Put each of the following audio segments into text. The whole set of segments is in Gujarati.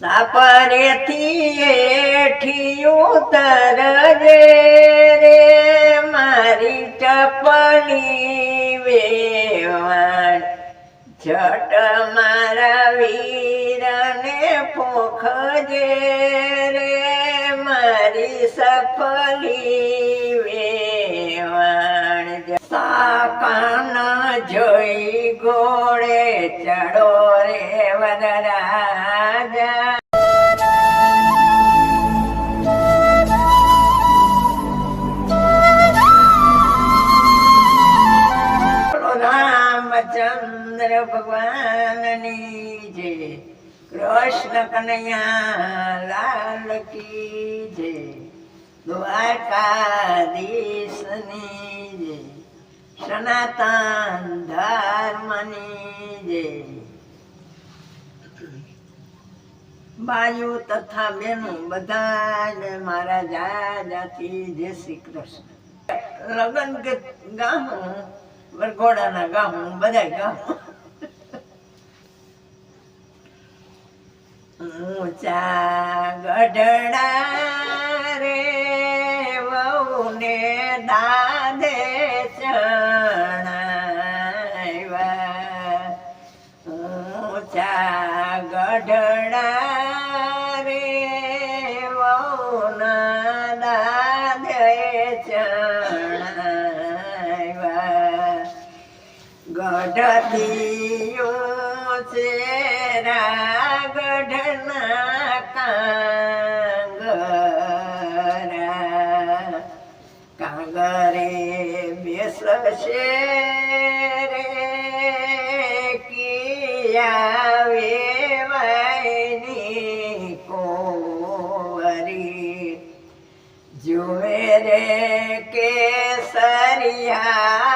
સાપરેથી એઠી ઉતરજે રે, મારી ચપલી વેવાણ. છટ મારા વીરને પોખજે રે, મારી સફલી વેવાણ. સાપન જોઈ ગોળે ચડો રે વનરાજા. કૃષ્ણ કનૈયા લાલ કી જય દ્વારકાધીશની જય સનાતન ધર્મની જય બાયુ તથા બેનો બધા મારા જાજાથી જય શ્રી કૃષ્ણ. લગ્ન ગામ, વરઘોડાના ગામ બધા ગામું. ઊંચા ગઢડા રે વહુને દાદે ચણાવ્યા ઊંચા ગઢડા રે વહુના દાદે ચણાવ્યા ગઢથી ચેરા ગઢના કાંગરા કાંગરે બેસશે રે કિયા કેસરિયાવરની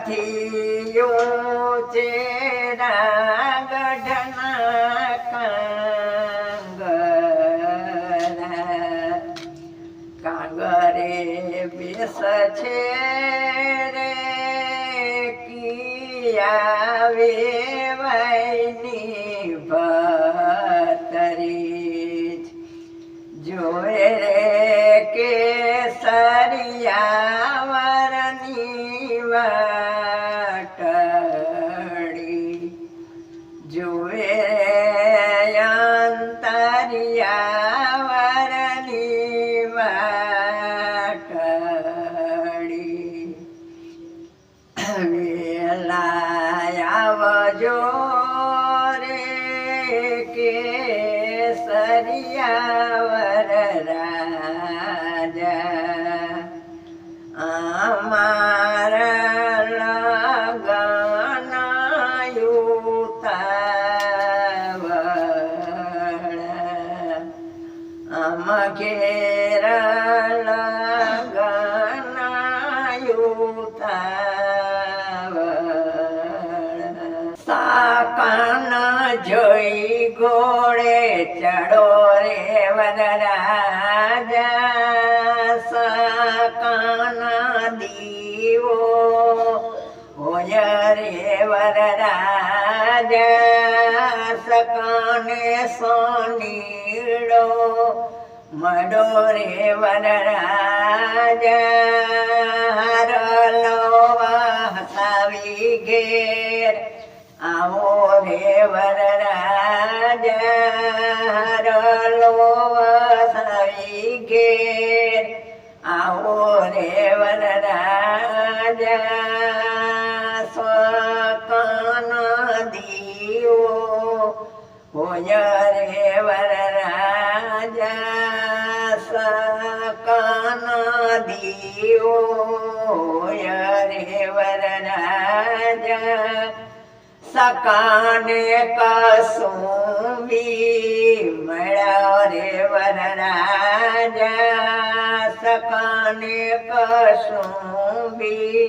ગઢથી ચેરા ગઢના કાંગરા કાગરે બેસ છે રે કિયા વૈની ભતરી જોએ રે કે સરિયાવરની વાટડી yeah, સાકન જોઈ ગોળે ચડો રે વનરાજા. કાના દીવો હોય રે વરરાજા સકાને સોનીડો મડો રે વરરાજા હરલો વસાવી આવી ઘેર આવો રે વરરાજા રલો વસાવી ઘેર આવો રે વરરાજા સ્વકન દીવો હોય રે વરરાજા સકન દીવો હોય રે વરરાજા સકાને કસુંબી મળ્યો રે વરરાજા. સકાને કસુંબી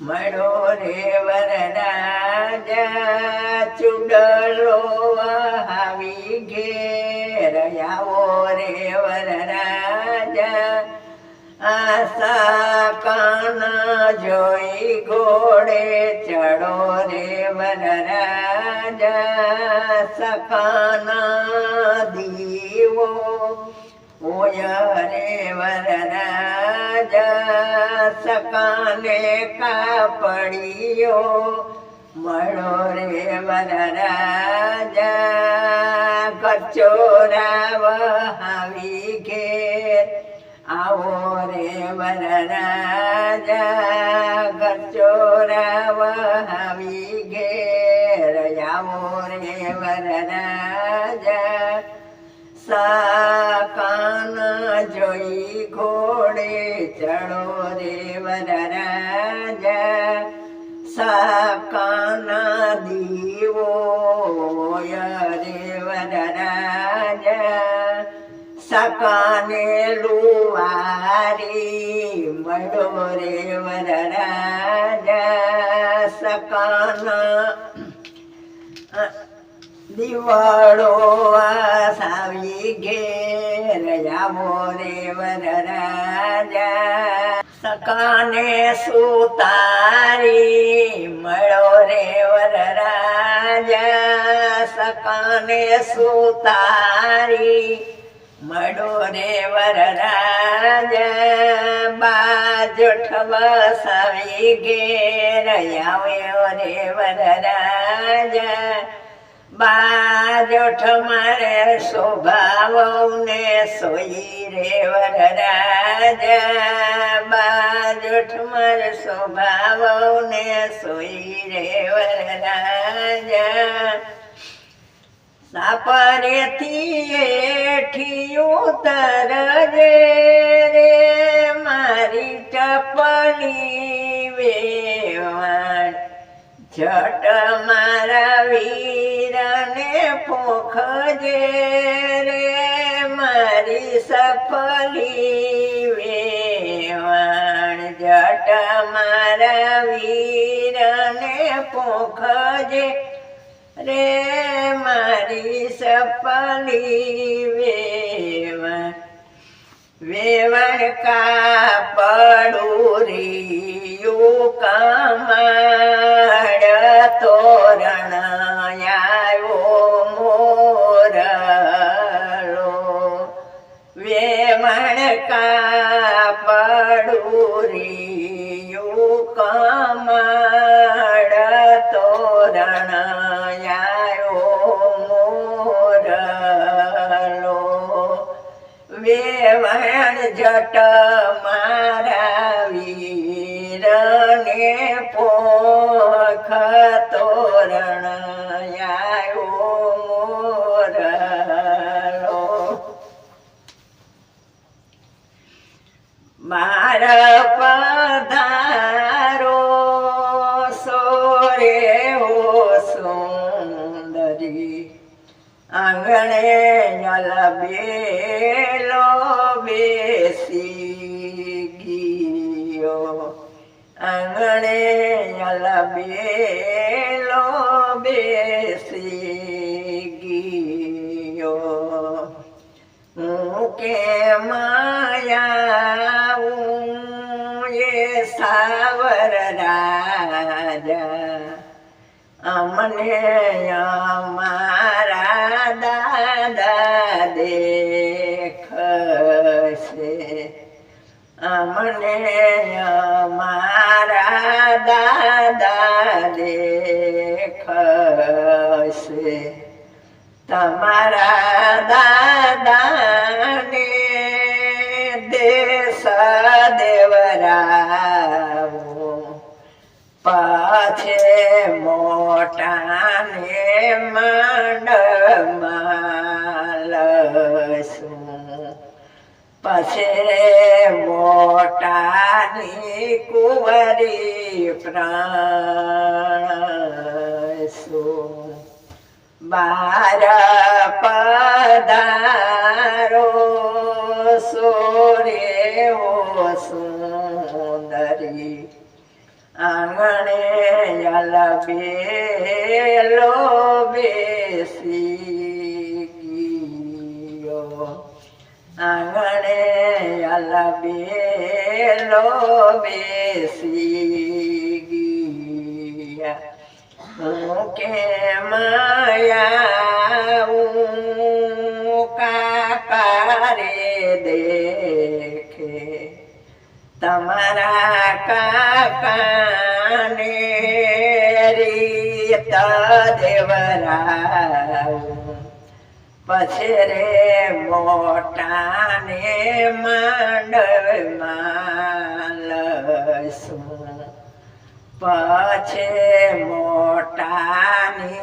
મળો રે વરરાજા. ચુડલો આવી ઘેર આવો રે વરરાજા. આશા કાના જોઈ ઘોડે ચડો રે વરરાજા સખાના દીવો ઓયા રે વરરાજા સકાને કાપડીયો મળો રે વરરાજા કચોરા વહાવી ઘેર આવો રે વરરાજા ગચોરા વહાવી ઘેર આવો રે વરરાજા. સાકાન જોઈ ઘોડે ચડો રે વરરાજા. સાકાન દીવો રે વરરાજા. સકાને લુવારી મડોરે વરરાજા સકાન દિવાળો સાવી ઘેર આવો રે વરરાજા સકાને સુતારી મળો રે વરરાજા સકાને સુતારી મળો રે વરરાજા બાજોઠ વસાવી ઘેર આવ્યો રે વરરાજા બાજોઠ મારે સ્વભાવને સોઈ રે વરરાજા બાજોઠ મારે સ્વભાવને સોઈ રે વરરાજા. સાપરેથી એઠી ઉતરજે રે, મારી ચપલી વેવાણ. જટ મારા વીરને પોખજે રે, મારી સફલી વેવાણ. જટ મારા વીરને પોખજે રે મારી સપની વેવણ વેવણ કાપડું રીયું કમાડ તોરણ આવ્યો મોરલો. વેવણ કાપડું રીયું જટ મારા વીરને પોખ તોરણ આવ્યો મોરલો. માર પધારો સોરે હો સુંદરી. આંગણે બેલો ગયો. આંગણે અલબેલો બેસી ગયો. હું કે માયા સાવર રાજા. અમને અમારા દાદા દેખશે. મને મારા દાદા દેખશે. તમારા દાદાને દેશ દેવરાવો પાછે મોટાને માંડમાં લસું. પછી મોટાની કુંવરી પ્રાણસો. બાર પદારો સોરે સુંદરી. આંગણે અલબેલો બેસી ગયો. આંગણે અલબેલો બેસી ગયા હું માયા આવું કાકારે દેખે તમારા કાકાને રીત દેવરાવું પછી રે મોટાને માંડમાં લસું પછી મોટાની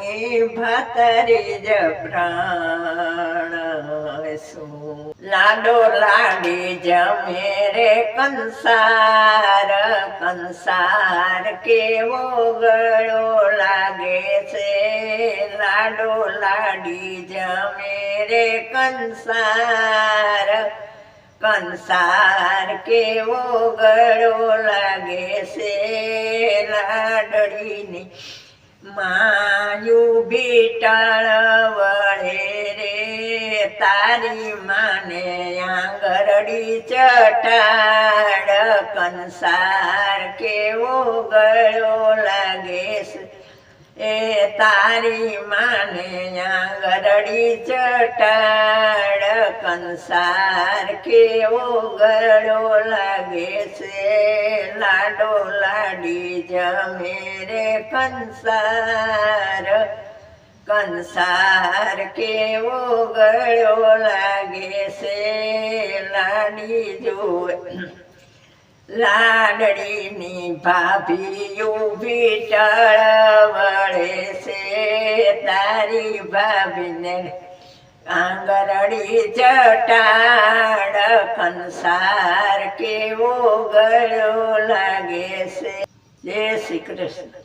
ભતરી જ પ્રાણસું લાડો લાડી જમે રે કંસાર કંસાર કેવો ગળો લાગે છે? લાડો લાડી જમે રે કંસાર કંસાર કેવો ગળો લાગે છે? લાડડીની માયું બીટાળ વળે તારી માને આંગરડી ચટાડ, કંસાર કેવો ગળો લાગે એ તારી માને આંગરડી ચટાડ, કંસાર કેવો ગળો લાગે છે લાડો લાડી જમે રે કંસાર. કંસાર કેવો ગળ્યો લાગે છે, લાડી જો લાડડીની ભાભી ઊભી ટળવળે છે, તારી ભાભીને આંગરડી ચટાડ, કંસાર કેવો ગળ્યો લાગે છે. જય શ્રી કૃષ્ણ.